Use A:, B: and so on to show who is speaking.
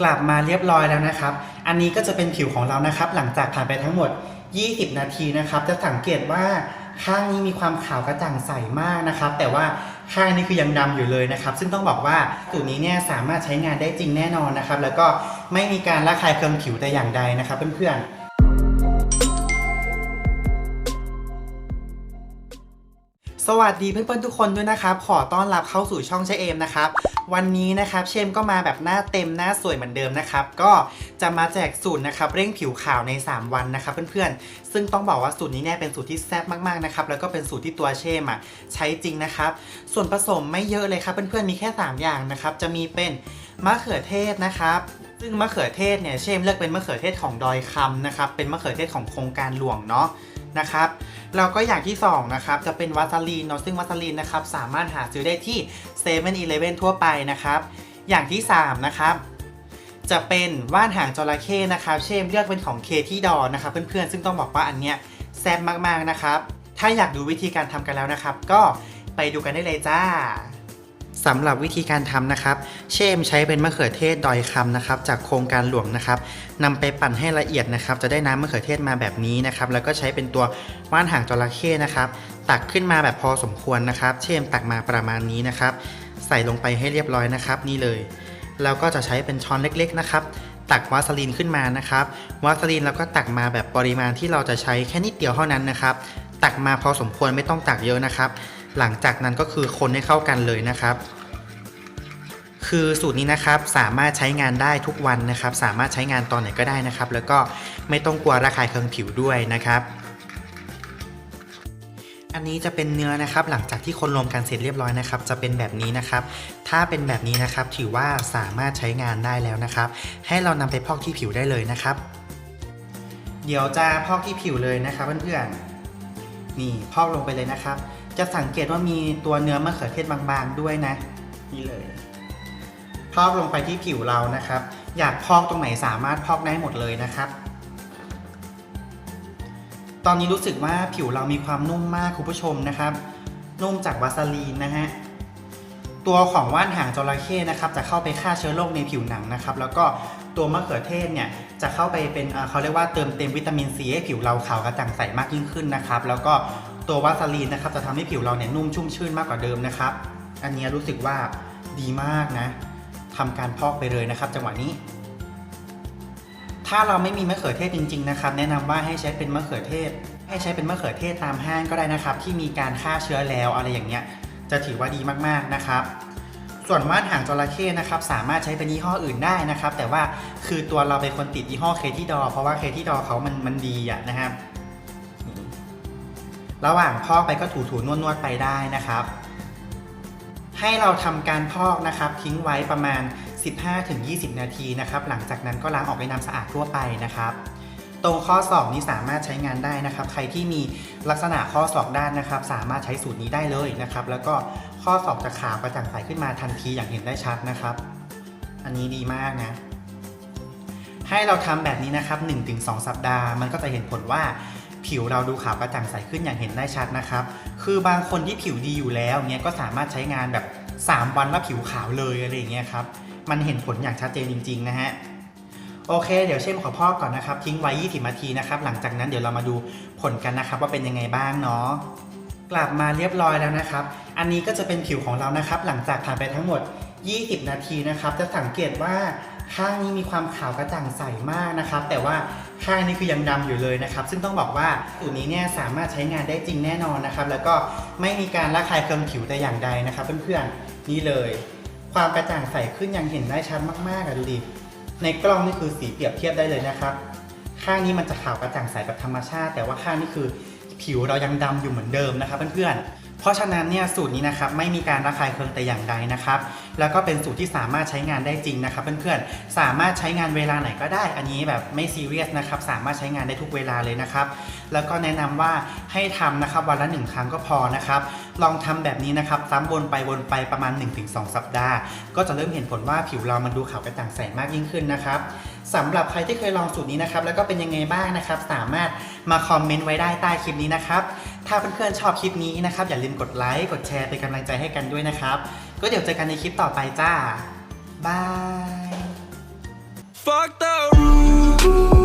A: กลับมาเรียบร้อยแล้วนะครับ อันนี้ก็จะเป็นผิวของเรานะครับ หลังจากผ่านไปทั้งหมด 20 นาทีนะครับ จะสังเกตว่าข้างนี้มีความขาวกระจ่างใสมากนะครับ แต่ว่าข้างนี้คือยังดำอยู่เลยนะครับ ซึ่งต้องบอกว่าสูตรนี้เนี่ยสามารถใช้งานได้จริงแน่นอนนะครับ แล้วก็ไม่มีการระคายเคืองผิวแต่อย่างใดนะครับเพื่อนๆ สวัสดีเพื่อนๆทุกคนด้วยนะครับ ขอต้อนรับเข้าสู่ช่องเชเอมนะครับ วันนี้นะครับเชมก็มาแบบหน้าเต็มหน้าสวยเหมือนเดิมนะครับ ก็จะมาแจกสูตรนะครับเร่งผิวขาวใน 3 วันนะครับเพื่อนๆ ซึ่งต้องบอกว่าสูตรนี้เนี่ยเป็นสูตรที่แซ่บมากๆนะครับแล้วก็เป็นสูตรที่ตัวเชมอะใช้จริงนะครับ ส่วนผสมไม่เยอะเลยครับเพื่อนๆมีแค่ 3 อย่างนะครับจะมีเป็นมะเขือเทศนะครับซึ่งมะเขือเทศเนี่ยเชมเลือกเป็นมะเขือเทศของดอยคำนะครับเป็นมะเขือเทศของโครงการหลวงเนาะ นะครับแล้วก็อย่างที่2นะครับจะเป็นวัสลีนเนาะซึ่งวัสลีนนะครับสามารถหาซื้อได้ที่7 e เ e ่ e อทั่วไปนะครับอย่างที่3นะครับจะเป็นว่านหางจระเข้นะครับ เช่มเลือกเป็นของเคที่ดอนะครับเพื่อนๆ ซึ่งต้องบอกว่าอันเนี้ยแซ่บมากๆนะครับ ถ้าอยากดูวิธีการทำกันแล้วนะครับ ก็ไปดูกันได้เลยจ้า สำหรับวิธีการทำนะครับ เชมใช้เป็นมะเขือเทศดอยคำนะครับ จากโครงการหลวงนะครับนำไปปั่นให้ละเอียดนะครับ จะได้น้ำมะเขือเทศมาแบบนี้นะครับ แล้วก็ใช้เป็นตัวว่านหางจระเข้นะครับ ตักขึ้นมาแบบพอสมควรนะครับ เชมตักมาประมาณนี้นะครับ ใส่ลงไปให้เรียบร้อยนะครับ นี่เลย แล้วก็จะใช้เป็นช้อนเล็ก ๆ นะครับ ตักวาสลีนขึ้นมานะครับวาสลีนเราก็ตักมาแบบปริมาณที่เราจะใช้แค่นิดเดียวเท่านั้นนะครับ ตักมาพอสมควรไม่ต้องตักเยอะนะครับ หลังจากนั้นก็คือคนให้เข้ากันเลยนะครับ คือสูตรนี้นะครับสามารถใช้งานได้ทุกวันนะครับ สามารถใช้งานตอนไหนก็ได้นะครับ แล้วก็ไม่ต้องกลัวระคายเคืองผิวด้วยนะครับอันนี้จะเป็นเนื้อนะครับหลังจากที่คนรวมกันเสร็จเรียบร้อยนะครับ จะเป็นแบบนี้นะครับ ถ้าเป็นแบบนี้นะครับถือว่าสามารถใช้งานได้แล้วนะครับ ให้เรานำไปพอกที่ผิวได้เลยนะครับ เดี๋ยวจะพอกที่ผิวเลยนะครับเพื่อนๆนี่พอกลงไปเลยนะครับ จะสังเกตว่ามีตัวเนื้อมะเขือเทศบางๆด้วยนะ นี่เลย พอกลงไปที่ผิวเรานะครับ อยากพอกตรงไหนสามารถพอกได้หมดเลยนะครับ ตอนนี้รู้สึกว่าผิวเรามีความนุ่มมากคุณผู้ชมนะครับ นุ่มจากวาสลีนนะฮะตัวของว่านหางจระเข้นะครับจะเข้าไปฆ่าเชื้อโรคในผิวหนังนะครับ แล้วก็ตัวมะเขือเทศเนี่ยจะเข้าไปเป็นเอ่อเขาเรียกว่าเติมเต็มวิตามินซีให้ผิวเราขาวกระจ่างใสมากยิ่งขึ้นนะครับ แล้วก็ ตัววาสลีนนะครับจะทำให้ผิวเราเนี่ยนุ่มชุ่มชื่นมากกว่าเดิมนะครับ อันนี้รู้สึกว่าดีมากนะทำการพอกไปเลยนะครับ จังหวะนี้ ถ้าเราไม่มีมะเขือเทศจริง ๆ นะครับ แนะนำว่าให้ใช้เป็นมะเขือเทศ ให้ใช้เป็นมะเขือเทศตามห้างก็ได้นะครับ ที่มีการฆ่าเชื้อแล้วอะไรอย่างเงี้ยจะถือว่าดีมากๆนะครับส่วนว่านหางจระเข้นะครับสามารถใช้เป็นยี่ห้ออื่นได้นะครับ แต่ว่าคือตัวเราเป็นคนติดยี่ห้อเคที่ดอเพราะว่าเคที่ดอเขามันมันดีอะนะครับ ระหว่างพอกไปก็ถูๆนวดๆไปได้นะครับ ให้เราทำการพอกนะครับทิ้งไว้ประมาณ 15-20 นาทีนะครับ หลังจากนั้นก็ล้างออกด้วยน้ำสะอาดทั่วไปนะครับตรงข้อศอกนี้สามารถใช้งานได้นะครับ ใครที่มีลักษณะข้อศอกด้านนะครับ สามารถใช้สูตรนี้ได้เลยนะครับ แล้วก็ข้อศอกจะขาวกระจ่างใสขึ้นมาทันทีอย่างเห็นได้ชัดนะครับ อันนี้ดีมากนะ ให้เราทำแบบนี้นะครับ 1-2 สัปดาห์ มันก็จะเห็นผลว่า ผิวเราดูขาวกระจ่างใสขึ้นอย่างเห็นได้ชัดนะครับ คือบางคนที่ผิวดีอยู่แล้วเนี้ยก็สามารถใช้งานแบบ 3 วันแล้วผิวขาวเลยอะไรอย่างเงี้ยครับ มันเห็นผลอย่างชัดเจนจริง ๆ นะฮะโอเค เดี๋ยวเช่มขอพอกก่อนนะครับ ทิ้งไว้ 20 นาทีนะครับ หลังจากนั้นเดี๋ยวเรามาดูผลกันนะครับ ว่าเป็นยังไงบ้างเนาะกลับมาเรียบร้อยแล้วนะครับ อันนี้ก็จะเป็นผิวของเรานะครับ หลังจากผ่านไปทั้งหมด 20 นาทีนะครับ จะสังเกตว่า ข้างนี้มีความขาวกระจ่างใสมากนะครับ แต่ว่าข้างนี้คือยังดำอยู่เลยนะครับ ซึ่งต้องบอกว่าสูตรนี้เนี่ยสามารถใช้งานได้จริงแน่นอนนะครับ แล้วก็ไม่มีการระคายเคืองผิวแต่อย่างใดนะครับ เพื่อนๆนี่เลย ความกระจ่างใสขึ้นยังเห็นได้ชัดมากๆอะดูดิในกล้องนี่คือสีเปรียบเทียบได้เลยนะครับ ข้างนี้มันจะขาวกระจ่างใสแบบธรรมชาติ แต่ว่าข้างนี้คือผิวเรายังดำอยู่เหมือนเดิมนะครับเพื่อนๆ เพราะฉะนั้นเนี่ยสูตรนี้นะครับไม่มีการระคายเคืองแต่อย่างใดนะครับ แล้วก็เป็นสูตรที่สามารถใช้งานได้จริงนะครับ เพื่อนๆสามารถใช้งานเวลาไหนก็ได้ อันนี้แบบไม่ซีเรียสนะครับ สามารถใช้งานได้ทุกเวลาเลยนะครับ แล้วก็แนะนำว่าให้ทำนะครับวันละหนึ่งครั้งก็พอนะครับ ลองทำแบบนี้นะครับซ้ำวนไปวนไปประมาณ 1-2 สัปดาห์ ก็จะเริ่มเห็นผลว่าผิวเรามันดูขาวกระจ่างใสมากยิ่งขึ้นนะครับสำหรับใครที่เคยลองสูตรนี้นะครับแล้วก็เป็นยังไงบ้างนะครับ สามารถมาคอมเมนต์ไว้ได้ใต้คลิปนี้นะครับ ถ้าเพื่อนๆชอบคลิปนี้นะครับ อย่าลืมกดไลค์กดแชร์เป็นกำลังใจให้กันด้วยนะครับ ก็เดี๋ยวเจอกันในคลิปต่อไปจ้าบาย
B: Fuck the rules.